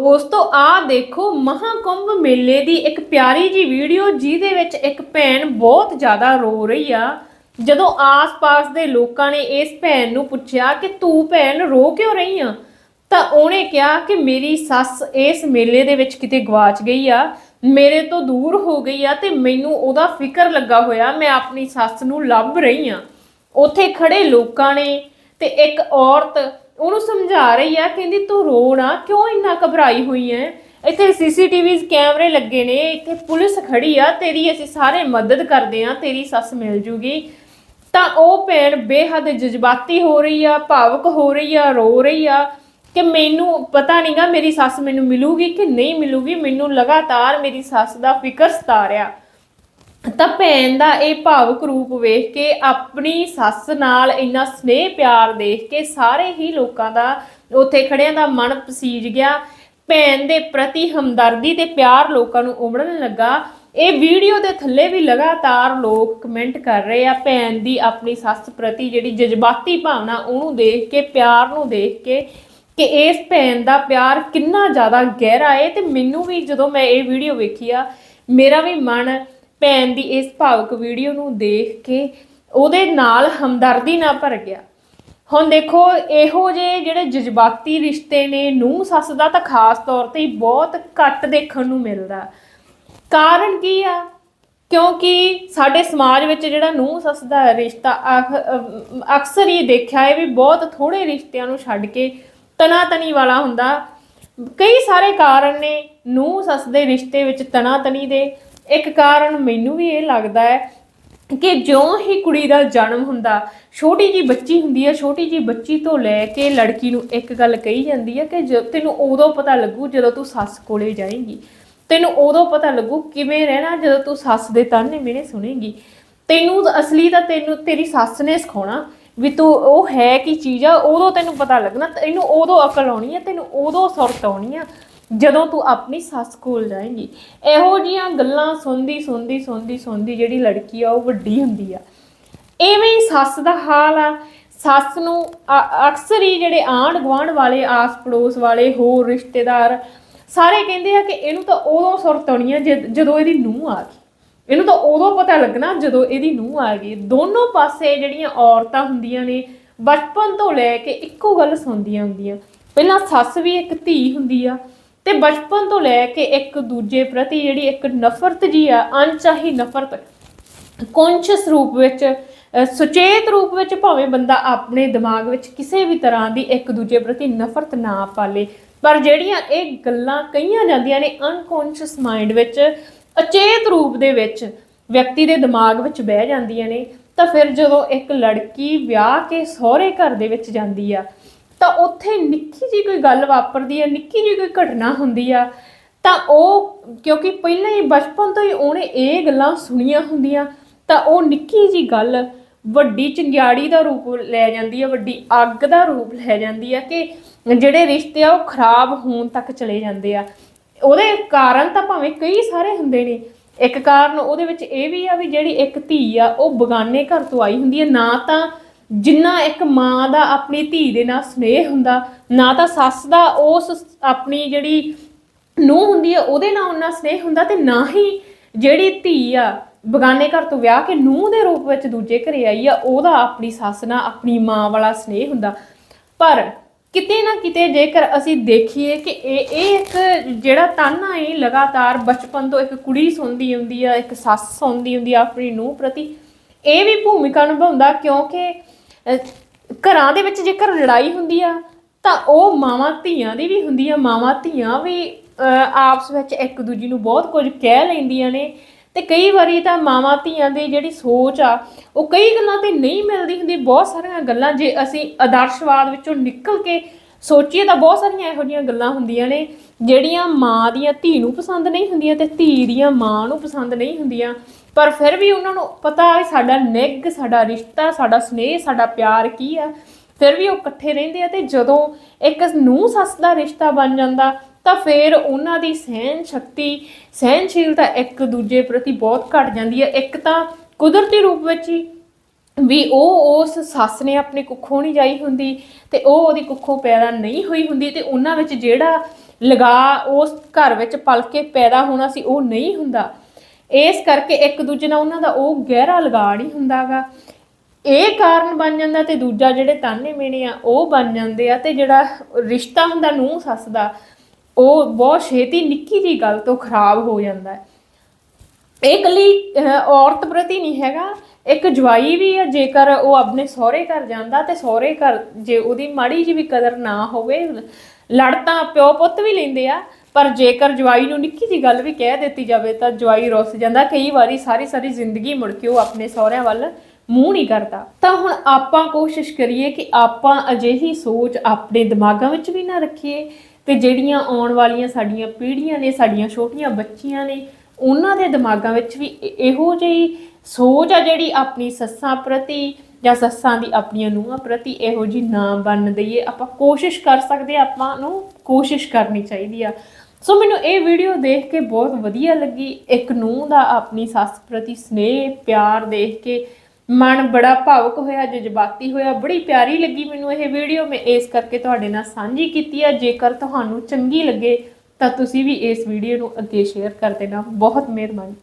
ਦੋਸਤੋ ਆ ਦੇਖੋ, ਮਹਾਕੁੰਭ ਮੇਲੇ ਦੀ ਇੱਕ ਪਿਆਰੀ ਜੀ ਵੀਡੀਓ, ਜਿਹਦੇ ਵਿੱਚ ਇੱਕ ਭੈਣ ਬਹੁਤ ਜ਼ਿਆਦਾ ਰੋ ਰਹੀ ਆ। ਜਦੋਂ ਆਸ-ਪਾਸ ਦੇ ਲੋਕਾਂ ਨੇ ਇਸ ਭੈਣ ਨੂੰ ਪੁੱਛਿਆ ਕਿ ਤੂੰ ਭੈਣ ਰੋ ਕਿਉਂ ਰਹੀ ਆ, ਤਾਂ ਉਹਨੇ ਕਿਹਾ ਕਿ ਮੇਰੀ ਸੱਸ ਇਸ ਮੇਲੇ ਦੇ ਵਿੱਚ ਕਿਤੇ ਗਵਾਚ ਗਈ ਆ, ਮੇਰੇ ਤੋਂ ਦੂਰ ਹੋ ਗਈ ਆ ਤੇ ਮੈਨੂੰ ਉਹਦਾ ਫਿਕਰ ਲੱਗਾ ਹੋਇਆ, ਮੈਂ ਆਪਣੀ ਸੱਸ ਨੂੰ ਲੱਭ ਰਹੀ ਆ। ਉੱਥੇ ਖੜੇ ਲੋਕਾਂ ਨੇ ਤੇ ਇੱਕ ਔਰਤ ਉਹਨੂੰ ਸਮਝਾ ਰਹੀ ਆ, ਕਹਿੰਦੀ ਤੂੰ ਰੋ ਨਾ, ਕਿਉਂ ਇੰਨਾ ਘਬਰਾਈ ਹੋਈ ਐ? ਇੱਥੇ ਸੀਸੀਟੀਵੀਜ਼ ਕੈਮਰੇ ਲੱਗੇ ਨੇ, ਇੱਥੇ ਪੁਲਿਸ ਖੜੀ ਆ, ਤੇਰੀ ਅਸੀਂ ਸਾਰੇ ਮਦਦ ਕਰਦੇ ਆ, ਤੇਰੀ ਸੱਸ ਮਿਲ ਜੂਗੀ। ਤਾਂ ਉਹ ਭੈਣ ਬੇਹੱਦ ਜਜ਼ਬਾਤੀ ਹੋ ਰਹੀ ਆ, ਭਾਵਕ ਹੋ ਰਹੀ ਆ, ਰੋ ਰਹੀ ਆ, ਕਿ ਮੈਨੂੰ ਪਤਾ ਨਹੀਂਗਾ ਮੇਰੀ ਸੱਸ ਮੈਨੂੰ ਮਿਲੂਗੀ ਕਿ ਨਹੀਂ ਮਿਲੂਗੀ, ਮੈਨੂੰ ਲਗਾਤਾਰ ਮੇਰੀ ਸੱਸ ਦਾ ਫਿਕਰ ਸਤਾ ਰਿਹਾ। ਤਾਂ ਭੈਣ ਦਾ ਇਹ ਭਾਵਕ ਰੂਪ ਵੇਖ ਕੇ ਆਪਣੀ ਸੱਸ ਨਾਲ ਇੰਨਾ ਸਨੇਹ ਪਿਆਰ ਦੇਖ ਕੇ ਸਾਰੇ ਹੀ ਲੋਕਾਂ ਦਾ ਉੱਥੇ ਖੜਿਆਂ ਦਾ ਮਨ ਪਸੀਜ ਗਿਆ। ਭੈਣ ਦੇ ਪ੍ਰਤੀ ਹਮਦਰਦੀ ਤੇ ਪਿਆਰ ਲੋਕਾਂ ਨੂੰ ਉਮੜਨ ਲੱਗਾ। ਇਹ ਵੀਡੀਓ ਦੇ ਥੱਲੇ ਵੀ ਲਗਾਤਾਰ ਲੋਕ ਕਮੈਂਟ ਕਰ ਰਹੇ ਆ। ਭੈਣ ਦੀ ਆਪਣੀ ਸੱਸ ਪ੍ਰਤੀ ਜਿਹੜੀ ਜਜ਼ਬਾਤੀ ਭਾਵਨਾ ਉਹਨੂੰ ਦੇਖ ਕੇ, ਪਿਆਰ ਨੂੰ ਦੇਖ ਕੇ ਕਿ ਇਸ ਭੈਣ ਦਾ ਪਿਆਰ ਕਿੰਨਾ ਜ਼ਿਆਦਾ ਗਹਿਰਾ ਹੈ ਤੇ ਮੈਨੂੰ ਵੀ ਜਦੋਂ ਮੈਂ ਇਹ ਵੀਡੀਓ ਵੇਖੀ ਆ, ਮੇਰਾ ਵੀ ਮਨ ਭੈਣ ਦੀ ਇਸ ਭਾਵਕ ਵੀਡੀਓ ਨੂੰ ਦੇਖ ਕੇ ਉਹਦੇ ਨਾਲ ਹਮਦਰਦੀ ਨਾਲ ਭਰ ਗਿਆ। ਹੁਣ ਦੇਖੋ, ਇਹੋ ਜਿਹੇ ਜਿਹੜੇ ਜਜ਼ਬਾਤੀ ਰਿਸ਼ਤੇ ਨੇ, ਨੂੰਹ ਸੱਸ ਦਾ ਤਾਂ ਖਾਸ ਤੌਰ ਤੇ ਬਹੁਤ ਘੱਟ ਦੇਖਣ ਨੂੰ ਮਿਲਦਾ। ਕਾਰਨ ਕੀ ਆ? ਕਿਉਂਕਿ ਸਾਡੇ ਸਮਾਜ ਵਿੱਚ ਜਿਹੜਾ ਨੂੰਹ ਸੱਸ ਦਾ ਰਿਸ਼ਤਾ ਅਖ- ਅਕਸਰ ਹੀ ਦੇਖਿਆ ਹੈ ਵੀ ਬਹੁਤ ਥੋੜੇ ਰਿਸ਼ਤਿਆਂ ਨੂੰ ਛੱਡ ਕੇ ਤਣਾ ਤਣੀ ਵਾਲਾ ਹੁੰਦਾ। ਕਈ ਸਾਰੇ ਕਾਰਨ ਨੇ, ਨੂੰਹ ਸੱਸ ਦੇ ਰਿਸ਼ਤੇ ਵਿੱਚ ਤਣਾ ਤਣੀ ਦੇ। ਇੱਕ ਕਾਰਨ ਮੈਨੂੰ ਵੀ ਇਹ ਲੱਗਦਾ ਹੈ ਕਿ ਜਿਉਂ ਹੀ ਕੁੜੀ ਦਾ ਜਨਮ ਹੁੰਦਾ, ਛੋਟੀ ਜੀ ਬੱਚੀ ਹੁੰਦੀ ਹੈ, ਛੋਟੀ ਜੀ ਬੱਚੀ ਤੋਂ ਲੈ ਕੇ ਲੜਕੀ ਨੂੰ ਇੱਕ ਗੱਲ ਕਹੀ ਜਾਂਦੀ ਹੈ ਕਿ ਜ- ਤੈਨੂੰ ਉਦੋਂ ਪਤਾ ਲੱਗੂ ਜਦੋਂ ਤੂੰ ਸੱਸ ਕੋਲੇ ਜਾਏਂਗੀ। ਤੈਨੂੰ ਉਦੋਂ ਪਤਾ ਲੱਗੂ ਕਿਵੇਂ ਰਹਿਣਾ ਜਦੋਂ ਤੂੰ ਸੱਸ ਦੇ ਤਾਨੇ ਮੇਰੇ ਸੁਣੇਗੀ। ਤੈਨੂੰ ਅਸਲੀ ਤਾਂ ਤੈਨੂੰ, ਤੇਰੀ ਸੱਸ ਨੇ ਸਿਖਾਉਣਾ ਵੀ ਤੂੰ ਉਹ ਹੈ ਕੀ ਚੀਜ਼ ਆ, ਉਦੋਂ ਤੈਨੂੰ ਪਤਾ ਲੱਗਣਾ, ਤੈਨੂੰ ਉਦੋਂ ਅਕਲ ਆਉਣੀ ਹੈ ਤੈਨੂੰ ਉਦੋਂ ਸੁਰਤ ਆਉਣੀ ਆ। ਜਦੋਂ ਤੂੰ ਆਪਣੀ ਸੱਸ ਕੋਲ ਜਾਏਂਗੀ, ਇਹੋ ਜੀਆਂ ਗੱਲਾਂ ਸੁਣਦੀ ਸੁਣਦੀ ਸੁਣਦੀ ਸੁਣਦੀ ਜਿਹੜੀ ਲੜਕੀ ਆ, ਉਹ ਵੱਡੀ ਹੁੰਦੀ ਆ। ਐਵੇਂ ਹੀ ਸੱਸ ਦਾ ਹਾਲ ਆ। ਸੱਸ ਨੂੰ ਅ- ਅਕਸਰ ਹੀ ਜਿਹੜੇ ਆਂਢ ਗੁਆਂਢ ਵਾਲੇ ਆਸ ਪੜੋਸ ਵਾਲੇ, ਹੋਰ ਰਿਸ਼ਤੇਦਾਰ, ਸਾਰੇ ਕਹਿੰਦੇ ਆ ਕਿ ਇਹਨੂੰ ਤਾਂ ਉਦੋਂ ਸੁਰਤ ਆਉਣੀ ਆ ਜਦ- ਜਦੋਂ ਇਹਦੀ ਨੂੰਹ ਆ ਗਈ। ਇਹਨੂੰ ਤਾਂ ਉਦੋਂ ਪਤਾ ਲੱਗਣਾ ਜਦੋਂ ਇਹਦੀ ਨੂੰਹ ਆ ਗਈ। ਦੋਨੋਂ ਪਾਸੇ ਜਿਹੜੀਆਂ ਔਰਤਾਂ ਹੁੰਦੀਆਂ ਨੇ, ਬਚਪਨ ਤੋਂ ਲੈ ਕੇ ਇੱਕੋ ਗੱਲ ਸੁਣਦੀਆਂ ਹੁੰਦੀਆਂ। ਪਹਿਲਾਂ ਸੱਸ ਵੀ ਇੱਕ ਧੀ ਹੁੰਦੀ ਆ। ਤੇ ਬਚਪਨ ਤੋਂ ਲੈ ਕੇ ਇੱਕ ਦੂਜੇ ਪ੍ਰਤੀ ਜਿਹੜੀ ਇੱਕ ਨਫ਼ਰਤ ਜੀ ਆ, ਅਣਚਾਹੀ ਨਫ਼ਰਤ ਕੌਨਸ਼ੀਅਸ ਰੂਪ ਵਿੱਚ ਸੁਚੇਤ ਰੂਪ ਵਿੱਚ ਭਾਵੇਂ ਬੰਦਾ ਆਪਣੇ ਦਿਮਾਗ ਵਿੱਚ ਕਿਸੇ ਵੀ ਤਰ੍ਹਾਂ ਦੀ ਇੱਕ ਦੂਜੇ ਪ੍ਰਤੀ ਨਫ਼ਰਤ ਨਾ ਪਾਲੇ, ਪਰ ਜਿਹੜੀਆਂ ਇਹ ਗੱਲਾਂ ਕਹੀਆਂ ਜਾਂਦੀਆਂ ਨੇ ਅਨਕੌਨਸ਼ੀਅਸ ਮਾਈਂਡ ਵਿੱਚ, ਅਚੇਤ ਰੂਪ ਦੇ ਵਿੱਚ ਵਿਅਕਤੀ ਦੇ ਦਿਮਾਗ ਵਿੱਚ ਬਹਿ ਜਾਂਦੀਆਂ ਨੇ, ਤਾਂ ਫਿਰ ਜਦੋਂ ਇੱਕ ਲੜਕੀ ਵਿਆਹ ਕੇ ਸਹੁਰੇ ਘਰ ਦੇ ਵਿੱਚ ਜਾਂਦੀ ਆ ਤਾਂ ਉੱਥੇ ਨਿੱਕੀ ਜੀ ਕੋਈ ਗੱਲ ਵਾਪਰਦੀ ਆ, ਨਿੱਕੀ ਜੀ ਕੋਈ ਘਟਨਾ ਹੁੰਦੀ ਆ, ਤਾਂ ਉਹ ਕਿਉਂਕਿ ਪਹਿਲਾਂ ਹੀ ਬਚਪਨ ਤੋਂ ਹੀ ਉਹਨੇ ਇਹ ਗੱਲਾਂ ਸੁਣੀਆਂ ਹੁੰਦੀਆਂ, ਤਾਂ ਉਹ ਨਿੱਕੀ ਜੀ ਗੱਲ ਵੱਡੀ ਚੰਗਿਆੜੀ ਦਾ ਰੂਪ ਲੈ ਜਾਂਦੀ ਆ, ਵੱਡੀ ਅੱਗ ਦਾ ਰੂਪ ਲੈ ਜਾਂਦੀ ਆ ਕਿ ਜਿਹੜੇ ਰਿਸ਼ਤੇ ਆ ਉਹ ਖਰਾਬ ਹੋਣ ਤੱਕ ਚਲੇ ਜਾਂਦੇ ਆ। ਉਹਦੇ ਕਾਰਨ ਤਾਂ ਭਾਵੇਂ ਕਈ ਸਾਰੇ ਹੁੰਦੇ ਨੇ, ਇੱਕ ਕਾਰਨ ਉਹਦੇ ਵਿੱਚ ਇਹ ਵੀ ਆ ਵੀ ਜਿਹੜੀ ਇੱਕ ਧੀ ਆ, ਉਹ ਬਗਾਨੇ ਘਰ ਤੋਂ ਆਈ ਹੁੰਦੀ ਹੈ ਨਾ ਤਾਂ ਜਿੰਨਾ ਇੱਕ ਮਾਂ ਦਾ ਆਪਣੀ ਧੀ ਦੇ ਨਾਲ ਸਨੇਹ ਹੁੰਦਾ, ਨਾ ਤਾਂ ਸੱਸ ਦਾ ਉਸ ਆਪਣੀ ਜਿਹੜੀ ਨੂੰਹ ਹੁੰਦੀ ਆ, ਉਹਦੇ ਨਾਲ ਉਹਨਾਂ ਸਨੇਹ ਹੁੰਦਾ ਤੇ ਨਾ ਹੀ ਜਿਹੜੀ ਧੀ ਆ, ਬਗਾਨੇ ਘਰ ਤੋਂ ਵਿਆਹ ਕੇ ਨੂੰਹ ਦੇ ਰੂਪ ਵਿੱਚ ਦੂਜੇ ਘਰੇ ਆਈ ਆ, ਉਹਦਾ ਆਪਣੀ ਸੱਸ ਨਾਲ ਆਪਣੀ ਮਾਂ ਵਾਲਾ ਸਨੇਹ ਹੁੰਦਾ। ਪਰ ਕਿਤੇ ਨਾ ਕਿਤੇ ਜੇਕਰ ਅਸੀਂ ਦੇਖੀਏ ਕਿ ਇਹ ਇਹ ਇੱਕ ਜਿਹੜਾ ਤਾਨਾ ਹੈ ਲਗਾਤਾਰ ਬਚਪਨ ਤੋਂ ਇੱਕ ਕੁੜੀ ਸੁਣਦੀ ਹੁੰਦੀ ਆ, ਇੱਕ ਸੱਸ ਸੁਣਦੀ ਹੁੰਦੀ ਆ ਆਪਣੀ ਨੂੰਹ ਪ੍ਰਤੀ, ਇਹ ਵੀ ਭੂਮਿਕਾ ਨਿਭਾਉਂਦਾ ਕਿਉਂਕਿ ਘਰਾਂ ਦੇ ਵਿੱਚ ਜੇਕਰ ਲੜਾਈ ਹੁੰਦੀ ਆ, ਤਾਂ ਉਹ ਮਾਵਾਂ ਧੀਆਂ ਦੀ ਵੀ ਹੁੰਦੀ ਆ। ਮਾਵਾਂ ਧੀਆਂ ਵੀ ਆਪਸ ਵਿੱਚ ਇੱਕ ਦੂਜੀ ਨੂੰ ਬਹੁਤ ਕੁਝ ਕਹਿ ਲੈਂਦੀਆਂ ਨੇ ਤੇ ਕਈ ਵਾਰੀ ਤਾਂ ਮਾਵਾਂ ਧੀਆਂ ਦੀ ਜਿਹੜੀ ਸੋਚ ਆ, ਉਹ ਕਈ ਗੱਲਾਂ ਤੇ ਨਹੀਂ ਮਿਲਦੀ ਹੁੰਦੀ। ਬਹੁਤ ਸਾਰੀਆਂ ਗੱਲਾਂ ਜੇ ਅਸੀਂ ਆਦਰਸ਼ਵਾਦ ਵਿੱਚੋਂ ਨਿਕਲ ਕੇ ਸੋਚੀਏ ਤਾਂ ਬਹੁਤ ਸਾਰੀਆਂ ਇਹੋ ਜਿਹੀਆਂ ਗੱਲਾਂ ਹੁੰਦੀਆਂ ਨੇ, ਜਿਹੜੀਆਂ ਮਾਂ ਦੀਆਂ ਧੀ ਨੂੰ ਪਸੰਦ ਨਹੀਂ ਹੁੰਦੀਆਂ ਤੇ ਧੀ ਦੀਆਂ ਮਾਂ ਨੂੰ ਪਸੰਦ ਨਹੀਂ ਹੁੰਦੀਆਂ। ਪਰ ਫਿਰ ਵੀ ਉਹਨਾਂ ਨੂੰ ਪਤਾ ਹੈ ਸਾਡਾ ਨਿੱਘ, ਸਾਡਾ ਰਿਸ਼ਤਾ, ਸਾਡਾ ਸਨੇਹ, ਸਾਡਾ ਪਿਆਰ ਕੀ ਆ। ਫਿਰ ਵੀ ਉਹ ਇਕੱਠੇ ਰਹਿੰਦੇ ਆ ਤੇ ਜਦੋਂ ਇੱਕ ਨੂੰਹ ਸੱਸ ਦਾ ਰਿਸ਼ਤਾ ਬਣ ਜਾਂਦਾ, ਤਾਂ ਫਿਰ ਉਹਨਾਂ ਦੀ ਸਹਿਨ ਸ਼ਕਤੀ ਸਹਿਨਸ਼ੀਲਤਾ ਇੱਕ ਦੂਜੇ ਪ੍ਰਤੀ ਬਹੁਤ ਘਟ ਜਾਂਦੀ ਹੈ ਇੱਕ ਤਾਂ ਕੁਦਰਤੀ ਰੂਪ ਵਿੱਚ ਹੀ ਵੀ ਉਹ ਉਸ ਸੱਸ ਨੇ ਆਪਣੇ ਕੁੱਖੋਂ ਨਹੀਂ ਜਾਈ ਹੁੰਦੀ ਤੇ ਉਹ ਉਹਦੀ ਕੁੱਖੋਂ ਪੈਦਾ ਨਹੀਂ ਹੋਈ ਹੁੰਦੀ ਤੇ ਉਹਨਾਂ ਵਿੱਚ ਜਿਹੜਾ ਲਗਾ ਉਸ ਘਰ ਵਿੱਚ ਪਲ ਕੇ ਪੈਦਾ ਹੋਣਾ ਸੀ, ਉਹ ਨਹੀਂ ਹੁੰਦਾ। ਇਸ ਕਰਕੇ ਇੱਕ ਦੂਜੇ ਨਾਲ ਉਹਨਾਂ ਦਾ ਉਹ ਗਹਿਰਾ ਲਗਾਅ ਨਹੀਂ ਹੁੰਦਾਗਾ। ਇਹ ਕਾਰਨ ਬਣ ਜਾਂਦਾ ਤੇ ਦੂਜਾ ਜਿਹੜੇ ਤਾਨੇ ਮੇਣੇ ਆ, ਉਹ ਬਣ ਜਾਂਦੇ ਆ ਤੇ ਜਿਹੜਾ ਰਿਸ਼ਤਾ ਹੁੰਦਾ ਨੂੰਹ ਸੱਸ ਦਾ, ਉਹ ਬਹੁਤ ਛੇਤੀ ਨਿੱਕੀ ਜੀ ਗੱਲ ਤੋਂ ਖਰਾਬ ਹੋ ਜਾਂਦਾ ਹੈ। ਇਹ ਇਕੱਲੀ ਅਹ, ਔਰਤ ਪ੍ਰਤੀ ਨਹੀਂ ਹੈਗਾ ਇੱਕ ਜਵਾਈ ਵੀ ਆ ਜੇਕਰ ਉਹ ਆਪਣੇ ਸਹੁਰੇ ਘਰ ਜਾਂਦਾ ਤੇ ਸਹੁਰੇ ਘਰ ਜੇ ਉਹਦੀ ਮਾੜੀ ਜੀ ਵੀ ਕਦਰ ਨਾ ਹੋਵੇ ਲੜ ਤਾਂ ਪਿਓ ਪੁੱਤ ਵੀ ਲੈਂਦੇ ਆ ਪਰ ਜੇਕਰ ਜਵਾਈ ਨੂੰ ਨਿੱਕੀ ਜੀ ਗੱਲ ਵੀ ਕਹਿ ਦਿੱਤੀ ਜਾਵੇ ਤਾਂ ਜਵਾਈ ਰੁੱਸ ਜਾਂਦਾ ਕਈ ਵਾਰੀ ਸਾਰੀ ਸਾਰੀ ਜ਼ਿੰਦਗੀ ਮੁੜ ਕੇ ਉਹ ਆਪਣੇ ਸਹੁਰਿਆਂ ਵੱਲ ਮੂੰਹ ਨਹੀਂ ਕਰਦਾ। ਤਾਂ ਹੁਣ ਆਪਾਂ ਕੋਸ਼ਿਸ਼ ਕਰੀਏ ਕਿ ਆਪਾਂ ਅਜਿਹੀ ਸੋਚ ਆਪਣੇ ਦਿਮਾਗਾਂ ਵਿੱਚ ਵੀ ਨਾ ਰੱਖੀਏ ਤੇ ਜਿਹੜੀਆਂ ਆਉਣ ਵਾਲੀਆਂ ਸਾਡੀਆਂ ਪੀੜ੍ਹੀਆਂ ਨੇ ਸਾਡੀਆਂ ਛੋਟੀਆਂ ਬੱਚੀਆਂ ਨੇ ਉਹਨਾਂ ਦੇ ਦਿਮਾਗਾਂ ਵਿੱਚ ਵੀ ਇਹੋ ਜਿਹੀ ਸੋਚ ਆ ਜਿਹੜੀ ਆਪਣੀ ਸੱਸਾਂ ਪ੍ਰਤੀ ਜਾਂ ਸੱਸਾਂ ਦੀ ਆਪਣੀਆਂ ਨੂੰਹਾਂ ਪ੍ਰਤੀ ਇਹੋ ਜੀ ਨਾ ਬਣ ਦਈਏ। ਆਪਾਂ ਕੋਸ਼ਿਸ਼ ਕਰ ਸਕਦੇ ਹਾਂ, ਆਪਾਂ ਨੂੰ ਕੋਸ਼ਿਸ਼ ਕਰਨੀ ਚਾਹੀਦੀ ਆ। ਸੋ ਮੈਨੂੰ ਇਹ ਵੀਡੀਓ ਦੇਖ ਕੇ ਬਹੁਤ ਵਧੀਆ ਲੱਗੀ। ਇੱਕ ਨੂੰਹ ਦਾ ਆਪਣੀ ਸੱਸ ਪ੍ਰਤੀ ਸਨੇਹ ਪਿਆਰ ਦੇਖ ਕੇ ਮਨ ਬੜਾ ਭਾਵੁਕ ਹੋਇਆ ਜਜ਼ਬਾਤੀ ਹੋਇਆ। ਬੜੀ ਪਿਆਰੀ ਲੱਗੀ ਮੈਨੂੰ ਇਹ ਵੀਡੀਓ। ਮੈਂ ਇਸ ਕਰਕੇ ਤੁਹਾਡੇ ਨਾਲ ਸਾਂਝੀ ਕੀਤੀ ਆ। ਜੇਕਰ ਤੁਹਾਨੂੰ ਚੰਗੀ ਲੱਗੇ ਤਾਂ ਤੁਸੀਂ ਵੀ ਇਸ ਵੀਡੀਓ ਨੂੰ ਅੱਗੇ ਸ਼ੇਅਰ ਕਰ ਦੇਣਾ। ਬਹੁਤ ਮਿਹਰਬਾਨੀ।